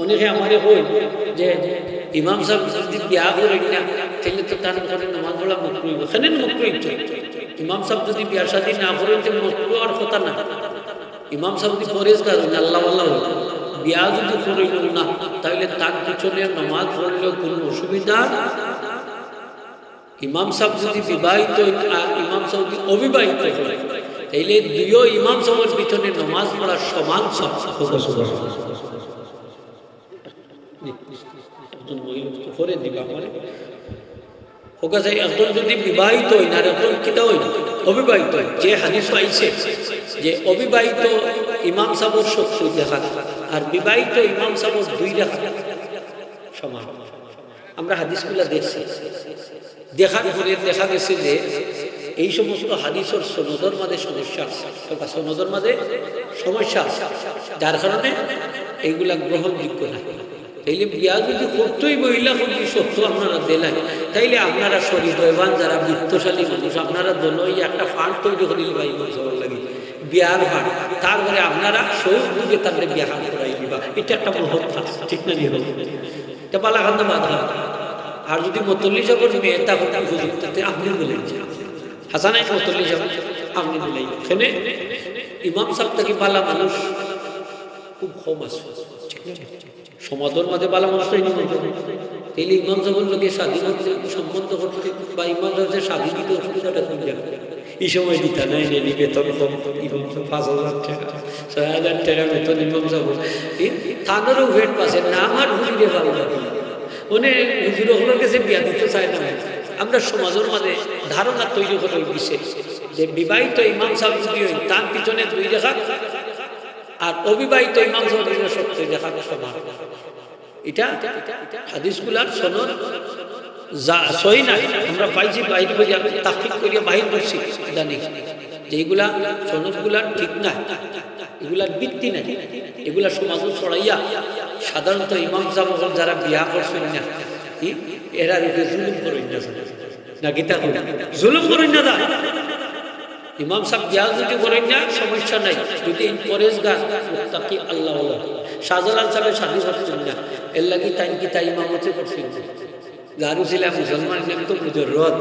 অনেকে আমারে কই যে ইমাম সাহেব যদি বিয়া করেন না তাহলে তো তার ঘরে নামাজ পড়া মুক্তি এখানে মুক্তি ইমাম সাহেব যদি বিয়া শাদী না করেন তো মুক্তি আর কথা না ইমাম সাহেব যদি ফরেজ করেন আল্লাহ আল্লাহ বিয়া যদি করিল না তাহলে তার পিছনে নামাজ পড়লেও কোনো অসুবিধা ইমাম সাহেব যদি বিবাহিত আর ইমাম সাহেব যদি অবিবাহিত হয় তাইলে দুইও ইমাম সাহেবের পিছনে নামাজ পড়ার সমান সব একজন মহিলা করে দিবা আমারে ওকে যাই একজন যদি বিবাহিত হই না একজন কিতা হই না? অবিবাহিত যে হাদিস পাইছে যে অবিবাহিত ইমাম সাহেবের সত্তর দেখা আর বিবাহিত ইমাম সাহেবের দুই দেখা সমান। আমরা হাদিসগুলা দেখছি। দেখার পরে দেখা গেছে যে এই সমস্ত হাদিসের সনদর মাঝে সমস্যা আছে। সনদর মাঝে সমস্যা আছে। যার কারণে এইগুলা গ্রহণযোগ্য না তাইলে বিয়া যদি করতেই মহিলা যদি সত্য আপনারা দিলেন তাইলে আপনারা শরীর হইবান যারা বৃত্তশালী মানুষ, আপনারা দলই একটা ফান্ড তৈরি করিল ভাই সবার লাগে। বিয়ার ফান্ড। তারপরে আপনারা সৌর তাদের বিয়া করাই দিবা। এটা একটা মহৎ ঠিক না নিয়ে এটা বালাখান্দ বাধা আর যদি মতল্লি যাবেন মেয়ে, তা কথা হুজুর, তাতে আপনি বলেন। হাসানাই মতল্লি যাবেন আপনি বলেন। এখানে ইমাম সাহেব থেকে বালা মানুষ, খুব কম আছে। সমাজের মাঝে বালা মানুষটাই নিয়ে তাইলে ইমাম সাহেবের লোকে স্বাধীন সম্বন্ধ করতে বা ইমাম সাহেবের স্বাধীন দিতে অসুবিধাটা কম যাবে এই সময় দিতা নাই নেই বেতন কম। ইমাম সাহেব পাঁচ হাজার টাকা, ছয় হাজার টাকা বেতন ইমাম সাহেব। তাদেরও ওয়েট পাচ্ছে না, আমার হুজুরে ভালো লাগে মানে হুজুর হলোর কাছে বিয়া দিতে চায় না। আমরা সমাজের মাঝে ধারণা তৈরি করে বিশেষ যে বিবাহিত ইমাম সাহেব তার পিছনে দুই রেখা আর অবিবাহিত ইমাম দেখা এটা হাদিসগুলার সনদ। যা সই নাই আমরা পাইছি বাইর করি তাকিক করিয়া বাহির করছি জানি যে এইগুলা সনদগুলার ঠিক না, এগুলার ভিত্তি নাই। এগুলা সমাজ ছড়াইয়া সাধারণত ইমাম সাহেব যারা বিয়া করছেন না এরা রূপে জুলুম করেন না না, গীতা জুলুম করেন না ইমাম সাহেব বিয়া যদি করেন না, সমস্যা নাই। যদি পরেশ গাছ তাকে আল্লাহ শাহজালাল সাহেবের শাদি করছেন না। এর লাগি তাই কি তাই ইমামতে করছেন? গারু ছিলাম, মুসলমান নাম তো রদ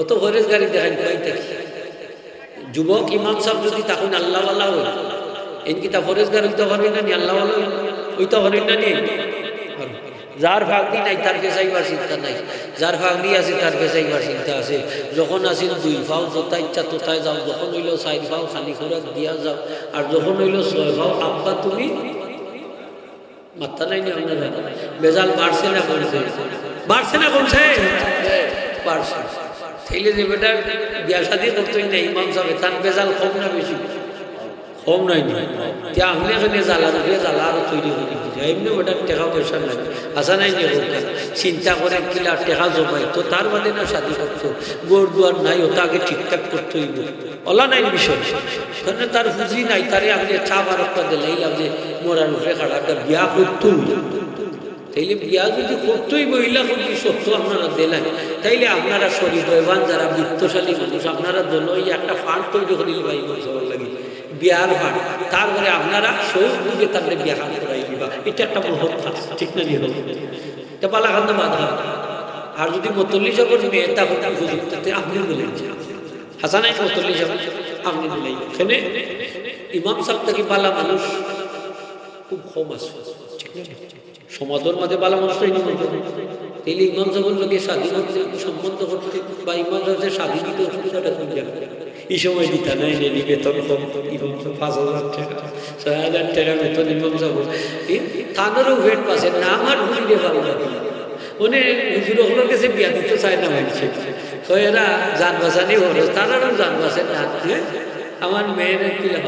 অত ফরেজ গাড়ি দেখেন কই থাকি যুবক ইমাম সাহেব যদি তখন আল্লাহ আল্লাহ হই এনকি তা ফরেজ গাড়ি হইতে পারবে না নি আল্লাহ হইতে পারবেন না নি? যার ভাগনি নাই, তার বেচাইবার চিন্তা নাই। যার ভাগনি আছে, তার বেচাইবার চিন্তা আছে। যখন আসিল দুই ভাও যতা ইচ্ছা তোতায় যাও। যখন হইল চার ভাও খালি খোরাক দিয়া যাও। আর যখন হইল ছয় ভাও আব্বা তুমি মাত্রা নাই আপনারা বেজাল বাড়ছে না কমছে বাড়ছে না কমছে বাড়ছে থাইলে যে বেটা বিয়া শাদি করতেই না ইমাম সাহেব তার বেজাল কম না বেশি কম নাই নি। তিয়া আপনি এখানে জ্বালা রুখে জ্বালা আরও তৈরি করে এমনি ওটা টেকা পয়সা নাই। আসা নাই চিন্তা করে কিলা টেকা জমাই। তো তার বাদে না শাদি করতো গোর দুয়ার নাই ওটা আগে ঠিকঠাক করতে হইব। ওলা নাই বিষয় তার বুঝি নাই। তারে আপনি চা বারকটা দিলাইলাম যে মোরার উপরে খাড়া একটা বিয়া করতো তাইলে বিয়া যদি করতেই মহিলা যদি সত্য আপনারা দিলেন তাইলে আপনারা শরীর হইবান যারা বৃত্তশালী মানুষ, আপনারা দলই একটা ফান্ড তৈরি করিল ভাই লাগে। বিয়ার ফান্ড তারপরে আপনারা যুগে তারপরে বিয়া হান করাই দিবা। এটা একটা মহৎ কাজ ঠিক না নিয়ে এটা বালাকান্দ বাধা আর যদি মতল্লি যাবেন মেয়ে, তা হুজুর, তাতে আপনি বলেন হাসানাই মতল্লি যাবেন আপনি বলেন। এখানে ইমাম সাহেব থেকে বালা মানুষ খুব কম আছে না? সমাজের মাঝে বালা মানুষটাই নিমন্ত্রণ তাইলে ইমাম সাহেবের লোকে স্বাধীন হতে সম্বন্ধ করতে বা ইমাম সাহেবের স্বাধীন দিতে অসুবিধাটা কোন যাবে এই সময় দিতা নাই নেই বেতন কম পাঁচ হাজার টাকা, ছয় হাজার টাকা বেতন ইমাম সাহেব তাদেরও ওয়েট পাচ্ছে না আমার হুজুরে ভালো লাগে মানে হুজুর হলোর কাছে বিয়া দিতে চায় না মানুষে তো এরা যান বাসানি হলো তারাও যান বাসে না হ্যাঁ? আমার মেয়ের কি লাভ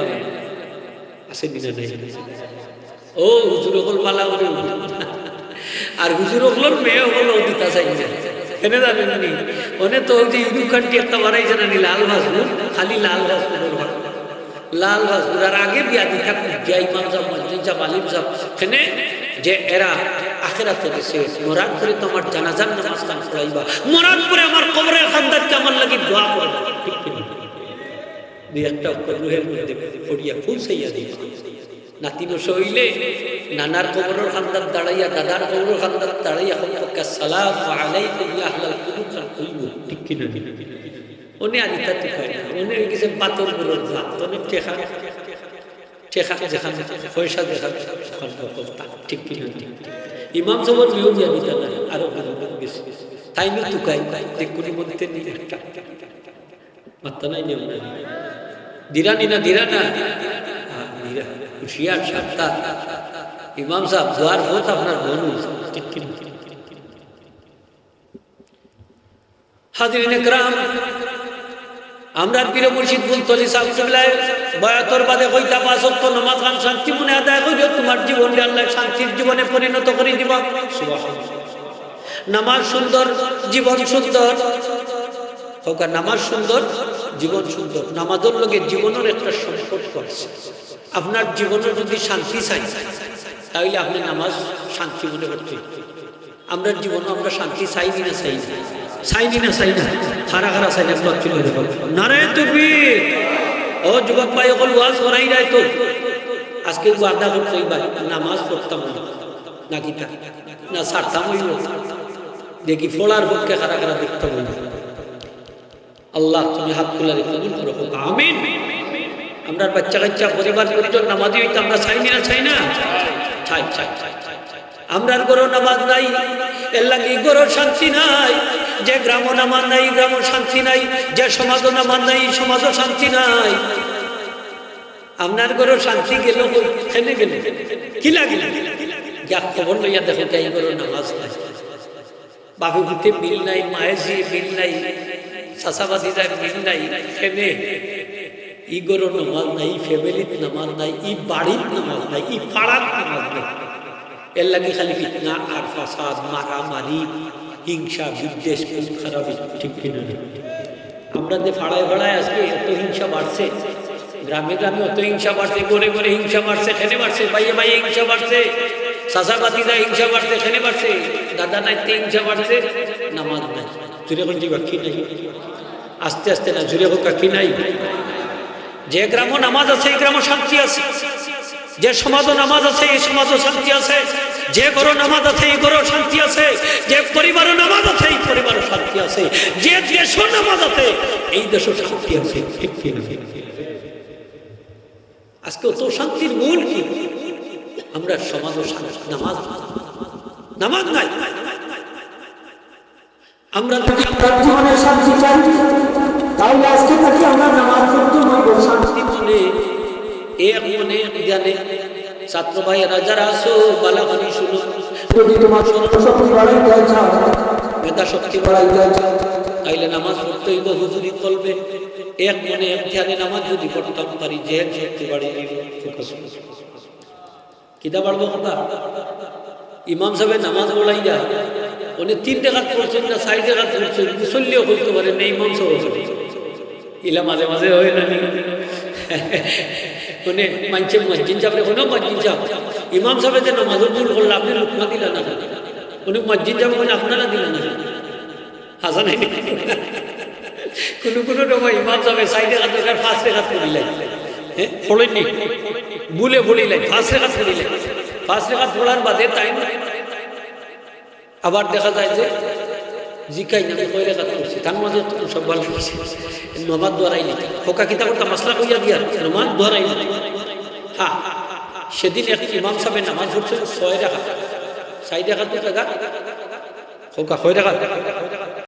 আছে দিনে নেই। ও, হুজুর হল পালা করে আর হুজুর হল মেয়ে হল দিতা চাই না। এনে যাবেন নি ওনে তো যে ইউরোপ কান্ট্রি একটা বাড়াইছে না লাল ভাসপুর খালি লাল ভাসপুরের ঘর লাল ভাসপুর আর আগে বিয়া দিতা জিয়া ইমাম সাহেব মসজিদ সাহেব আলিম সাহেব এখানে যে এরা আখেরা করেছে মরাদ করে তো আমার জানাজার নামাজ কান পড়াইবা মরাদ করে আমার কবরের খান্দারকে আমার লাগি দোয়া করবা কিনা? দুই একটা রুহের মধ্যে পড়িয়া সাইয়া দিবা। নাতি বসে হইলে নানার কবরের খান্দার দাঁড়াইয়া, দাদার কবরের খান্দার দাঁড়াইয়া হক সালাম আলাইকুম ইয়া আহলাল কুলুব ঠিক কি না উনি আদিতা ঠিক হয় না। উনি গেছে পাতরগুলোর ভাত উনি টেখা টেখা যেখানে পয়সা দেখা ঠিক কি না? ইমাম সবর মেয়েও দিয়া দিতা না আরও বেশি। তাই নি তুকাই? দেখুনি মধ্যে নিয়ে মাত্তা নাই নিয়ম না দিরানি না, দিরা হুশিয়ার সাতটা। ইমাম সাহেব দোয়ার বহুত আপনার বনু ঠিক কি হাজিরিন একরাম আমরা পীর মুর্শিদ বুলতলি সাহেব কিবলায় বয়াতর বাদে কইতা পাঁচ ওয়াক্ত নামাজ খান শান্তি মনে আদায় করিও তোমার জীবনকে আল্লাহ শান্তির জীবনে পরিণত করে দিব। নামাজ সুন্দর, জীবন সুন্দর। হোক নামাজ সুন্দর, জীবন সুন্দর। নামাজের লগে জীবনের একটা সম্পর্ক আছে আপনার জীবনে যদি শান্তি চাই তাহলে আপনি নামাজ শান্তি মনে করতে আমরা জীবনে আমরা শান্তি চাই না চাই না চাইনি না চাই না খারা খারা চাই না ছিল নারে তুমি ও যুবক ভাই অকল ওয়াজ করাই নাই তো। আজকে ওয়াদা করতে নামাজ পড়তাম না। না কি না হইল দেখি ফোলার পক্ষে খারা খারা দেখতাম আল্লাহ, তুমি হাত খুলে কবুল করো আমিন। আমরা বাচ্চা কাচ্চা পরিবার পরিজন নামাজি হইতে আমরা চাই না চাই না? চাই গরো নামাজ নাই। এর লাগি গরো শান্তি নাই। যে গ্রাম নামাজ নাই, গ্রাম শান্তি নাই, যে সমাজ নামাজ নাই, সমাজ শান্তি নাই। আপনার গরো শান্তি গেল খেলে গেলে। কি লাগিল? যা খবর লইয়া দেখো যাই গরো নামাজ নাই। বাবু ভূতে বিল নাই মায়ের জি বিল নাই চাষাবাদী বিল নাই ফেমে ই গরো নামাজ নাই ফ্যামিলিত নামাজ নাই, ই বাড়ির নামাজ নাই, ই পাড়ার নামাজ নাই। এর লাগে খালি ফিতনা আর ফাসাদ, মারামারি হিংসা, বিদ্বেষ খারাপ ঠিক কিনা আমরা যে ফাড়ায় ফাড়ায় আজকে এত হিংসা বাড়ছে, গ্রামে গ্রামে অত হিংসা বাড়ছে করে করে হিংসা বাড়ছে খেনে বাড়ছে, বাইয়ে বাইয়ে হিংসা বাড়ছে চাষাবাদীরা হিংসা বাড়ছে খেনে বাড়ছে, দাদা নাইতে হিংসা বাড়ছে, নামাজ নাই। জুড়ে কোন যে বাকি নাই? আস্তে আস্তে না জুড়ে হোক কি নাই। যে গ্রামও নামাজ আছে, এই গ্রাম শান্তি আছে। যে সমাজও নামাজ আছে, এই সমাজও শান্তি আছে। যে ঘর নামাজ আছে এই ঘরও শান্তি আছে। যে পরিবার নামাজ আছে এই পরিবারও শান্তি আছে। যে দেশ নামাজ আছে এই দেশও শান্তি আছে। আজকে তো শান্তির মূল কি? আমরা সমাজ নামাজ। নামাজ নাই। আমরা যদি তার জীবনে শান্তি চাই তাহলে আজকে থাকি আমরা নামাজ পড়তে হইব শান্তি। মনে এক মনে জানে ছাত্র ভাইয়েরা যারা আসো বালাখানি শুনো যদি তোমার শক্তি বাড়াইতে চাও মেধা শক্তি বাড়াইতে চাও তাইলে নামাজ পড়তে হইব হুজুরি করবে এক মনে এক ধ্যানে নামাজ যদি পড়তাম পারি যে শক্তি বাড়িয়ে কিতা বাড়বো কথা? ইমাম সাহেব নামাজ বলাই যা উনি তিন টাকাত পড়ছেন না চার টাকাত পড়ছেন মুসল্লিও হইতে পারে না ইমাম সাহেব। ইলা মাঝে মাঝে হয় না? নি উনি মানছে মসজিদ যাবে, কোনো মসজিদ যাব। ইমাম সাহেব যে নামাজ ভুল করলে, আপনি লুকমা দিলেন না। উনি মসজিদ যাবে মানে আপনারা দিলেন না। হাসা নাই কোনো কোনো সময় ইমাম সাহেব সাইডে হাত দেখার ফার্স্ট রেখাত পড়িলেন হ্যাঁ পড়েননি ভুলে ভুলিলেন ফার্স্ট রেখাত পড়িলেন ফার্স্ট পড়ার বাদে তাই আবার দেখা যায় যে জিকাই না কয় রেখাত করছি। তার মাঝে সব ভালো করছে। নবাদ দ্বারাই নিতে। ফোকা কিতা করতাম মাসলা কইয়া দিয়ার নমাজ দ্বারাই নিতে। হ্যাঁ সেদিন একটি ইমাম সাহেবের নামাজ হচ্ছে ছয় রেখা চাই রেখা দু টাকা ফোকা ছয়